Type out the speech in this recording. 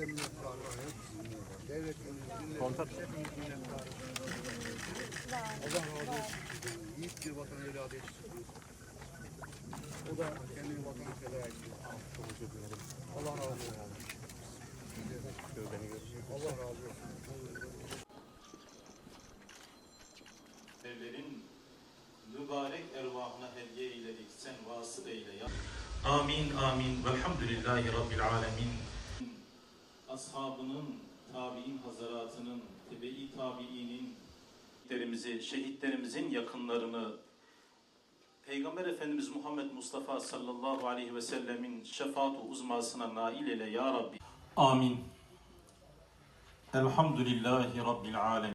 Size minnettarım. Devletimiz, milletimiz, hepimiz minnettarız. Allah razı olsun. Yiğit. O da kendini vatana feda etti. Allah razı olsun. Allah razı. Evlerin mübarek ervahına hediye eyledik, sen vasıl eyle. Amin amin. Velhamdülillahi Rabbil alemin. Ashabının, tabi'in hazaratının, tebe-i tabi'inin, şehitlerimizi, şehitlerimizin yakınlarını, Peygamber Efendimiz Muhammed Mustafa sallallahu aleyhi ve sellemin şefaat-u uzmasına nail eyle ya Rabbi. Amin. Elhamdülillahi Rabbil alemin.